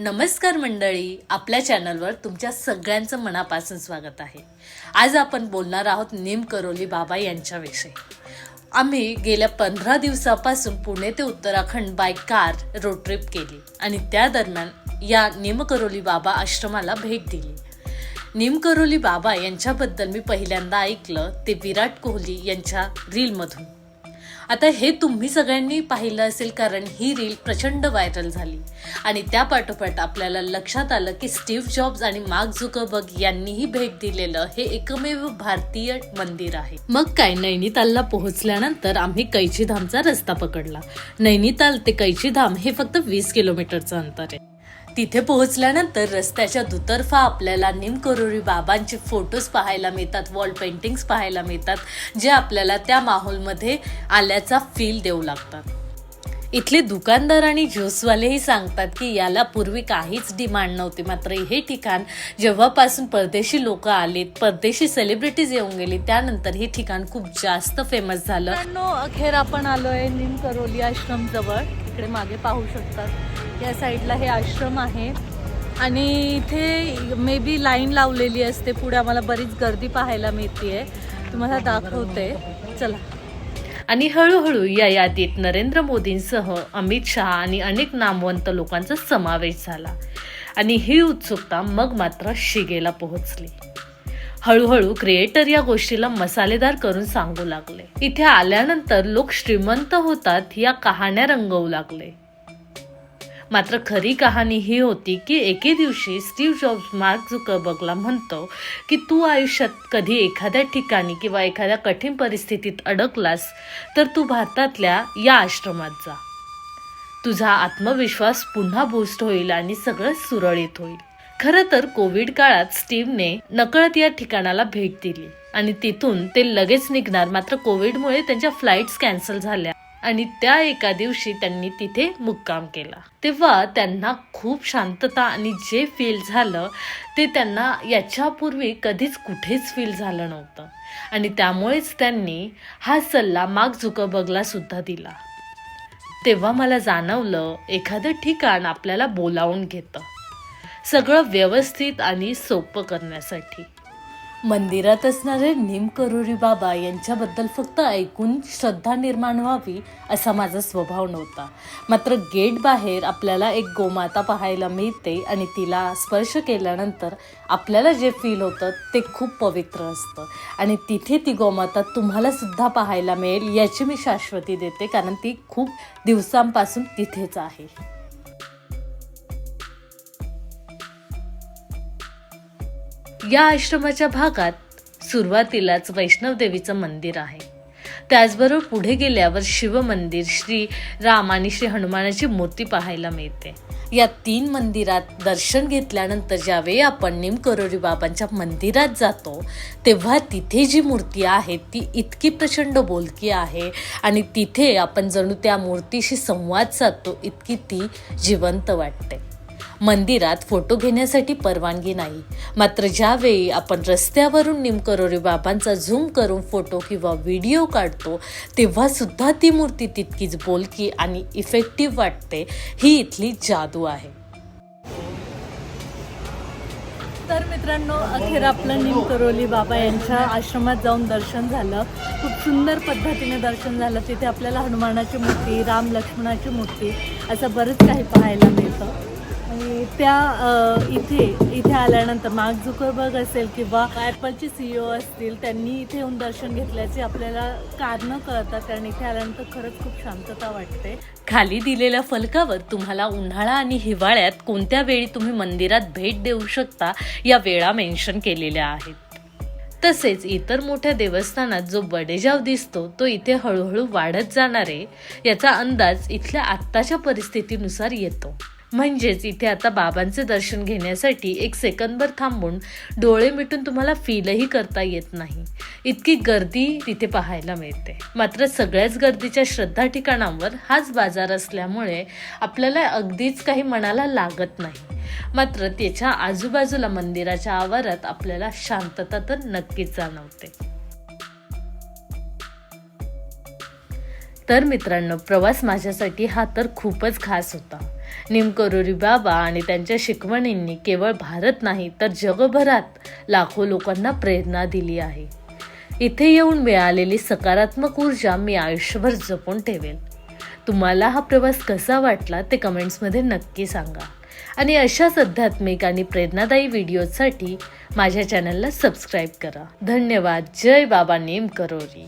नमस्कार मंडळी आपल्या चॅनलवर तुमच्या सगळ्यांचं मनापासून स्वागत आहे. आज आपण बोलणार आहोत नीम करोली बाबा यांच्याविषयी. आम्ही गेल्या पंधरा दिवसापासून पुणे ते Uttarakhand by car road trip केली आणि त्या दरम्यान या निमकरोली बाबा आश्रमाला भेट दिली. निमकरोली बाबा यांच्याबद्दल मी पहिल्यांदा ऐकलं ते विराट कोहली यांच्या रीलमधून आता हे तुम्ही सगळ्यांनी पाहिलं असेल कारण ही रील प्रचंड व्हायरल झाली. आणि त्या पाठोपाठ आपल्याला लक्षात आलं की स्टीव्ह जॉब्स आणि मार्क झुकरबर्ग यांनीही भेट दिलेलं हे एकमेव भारतीय मंदिर आहे. मग काय नैनितालला पोहोचल्यानंतर आम्ही कैचीधामचा रस्ता पकडला. नैनिताल ते कैचीधाम हे फक्त वीस किलोमीटरचं अंतर आहे. तिथे पोहोचल्यानंतर रस्त्याच्या दुतर्फा आपल्याला निमकरोरी बाबांचे फोटोज पाहायला मिळतात वॉल पेंटिंग्स पाहायला मिळतात जे आपल्याला त्या माहोलमध्ये आल्याचा फील देऊ लागतात. इथले दुकानदार आणि ज्यूसवालेही सांगतात की याला पूर्वी काहीच डिमांड नव्हती. मात्र हे ठिकाण जेव्हापासून परदेशी लोक आलेत परदेशी सेलिब्रिटीज येऊन गेली त्यानंतर हे ठिकाण खूप जास्त फेमस झालं. अखेर आपण आलोय निम करोली आश्रम जवळ इकडे मागे पाहू शकतात. या साईडला हे आश्रम आहे. आणि इथे मे बी लाईन लावलेली असते. पुढे आम्हाला बरीच गर्दी पाहायला मिळते तुम्हाला दाखवते. चला. आणि हळूहळू या यादीत नरेंद्र मोदींसह अमित शहा आणि अनेक नामवंत लोकांचा समावेश झाला. आणि ही उत्सुकता मग मात्र शिगेला पोहोचली. हळूहळू क्रिएटर या गोष्टीला मसालेदार करून सांगू लागले. इथे आल्यानंतर लोक श्रीमंत होतात या कहाण्या रंगवू लागले. मात्र खरी कहाणी ही होती की एके दिवशी स्टीव्ह जॉब्स मार्क झुकरबर्गला म्हणतो की तू आयुष्यात कधी एखाद्या ठिकाणी किंवा एखाद्या कठीण परिस्थितीत अडकलास तर तू भारतातल्या या आश्रमात जा. तुझा आत्मविश्वास पुन्हा बूस्ट होईल आणि सगळं सुरळीत होईल. खरं तर कोविड काळात स्टीव्हने नकळत या ठिकाणाला भेट दिली. आणि तिथून ते लगेच निघणार. मात्र कोविडमुळे त्यांच्या फ्लाईट्स कॅन्सल झाल्या. आणि त्या एका दिवशी त्यांनी तिथे मुक्काम केला. तेव्हा त्यांना खूप शांतता आणि जे फील झालं ते त्यांना याच्यापूर्वी कधीच कुठेच फील झालं नव्हतं. आणि त्यामुळेच त्यांनी हा सल्ला माग झुकबगला सुद्धा दिला. तेव्हा मला जाणवलं एखादं ठिकाण आपल्याला बोलावून घेतं. सगळं व्यवस्थित आणि सोपं करण्यासाठी. मंदिरात असणारे निमकरोरी बाबा यांच्याबद्दल फक्त ऐकून श्रद्धा निर्माण व्हावी असा माझा स्वभाव नव्हता. मात्र गेट बाहेर आपल्याला एक गोमाता पाहायला मिळते आणि तिला स्पर्श केल्यानंतर आपल्याला जे फील होतं ते खूप पवित्र असतं. आणि तिथे ती गोमाता तुम्हाला सुद्धा पाहायला मिळेल याची मी शाश्वती देते कारण ती खूप दिवसांपासून तिथेच आहे. या आश्रमाच्या भागात सुरुवातीलाच वैष्णव देवीचं मंदिर आहे. त्याचबरोबर पुढे गेल्यावर शिव मंदिर श्री राम आणि श्री हनुमानाची मूर्ती पाहायला मिळते. या तीन मंदिरात दर्शन घेतल्यानंतर ज्यावेळी आपण निमकरोरी बाबांच्या मंदिरात जातो तेव्हा तिथे जी मूर्ती आहे ती इतकी प्रचंड बोलकी आहे आणि तिथे आपण जणू त्या मूर्तीशी संवाद साधतो इतकी ती जिवंत वाटते. मंदिरात फोटो घेण्यासाठी परवानगी नाही. मात्र ज्यावेळी आपण रस्त्यावरून निमकरोरी बाबांचा झूम करून फोटो किंवा व्हिडिओ काढतो तेव्हा सुद्धा ती मूर्ती तितकीच बोलकी आणि इफेक्टिव्ह वाटते. ही इथली जादू आहे. तर मित्रांनो अखेर आपलं निमकरोली बाबा यांच्या आश्रमात जाऊन दर्शन झालं. खूप सुंदर पद्धतीने दर्शन झालं. तिथे आपल्याला हनुमानाची मूर्ती राम लक्ष्मणाची मूर्ती असं बरंच काही पाहायला मिळतं. आणि त्या इथे इथे आल्यानंतर मार्क झुकरबर्ग असेल किंवा ॲपलचे सीईओ असतील त्यांनी इथे येऊन दर्शन घेतल्याचे आपल्याला कारणं कळतात कारण इथे आल्यानंतर खरंच खूप शांतता वाटते. खाली दिलेल्या फलकावर तुम्हाला उन्हाळा आणि हिवाळ्यात कोणत्या वेळी तुम्ही मंदिरात भेट देऊ शकता या वेळा मेन्शन केलेल्या आहेत. तसेच इतर मोठ्या देवस्थानात जो बडेजाव दिसतो तो इथे हळूहळू वाढत जाणार आहे याचा अंदाज इथल्या आत्ताच्या परिस्थितीनुसार येतो. म्हणजेच इथे आता बाबांचे दर्शन घेण्यासाठी एक सेकंदभर थांबून डोळे मिटून तुम्हाला फीलही करता येत नाही. इतकी गर्दी तिथे पाहायला मिळते. मात्र सगळ्याच गर्दीच्या श्रद्धा ठिकाणांवर हाच बाजार असल्यामुळे आपल्याला अगदीच काही मनाला लागत नाही. मात्र त्याच्या आजूबाजूला मंदिराच्या आवारात आपल्याला शांतता तर नक्कीच जाणवते. तर मित्रांनो प्रवास माझ्यासाठी हा तर खूपच खास होता. निमकरोरी बाबा आणि त्यांच्या शिकवणींनी केवळ भारत नाही तर जगभरात लाखो लोकांना प्रेरणा दिली आहे. इथे येऊन मिळालेली सकारात्मक ऊर्जा मी आयुष्यभर जपून ठेवेल तुम्हाला हा प्रवास कसा वाटला ते कमेंट्समध्ये नक्की सांगा. आणि अशाच आध्यात्मिक आणि प्रेरणादायी व्हिडिओसाठी माझ्या चॅनलला सबस्क्राईब करा. धन्यवाद. जय बाबा नेम करोरी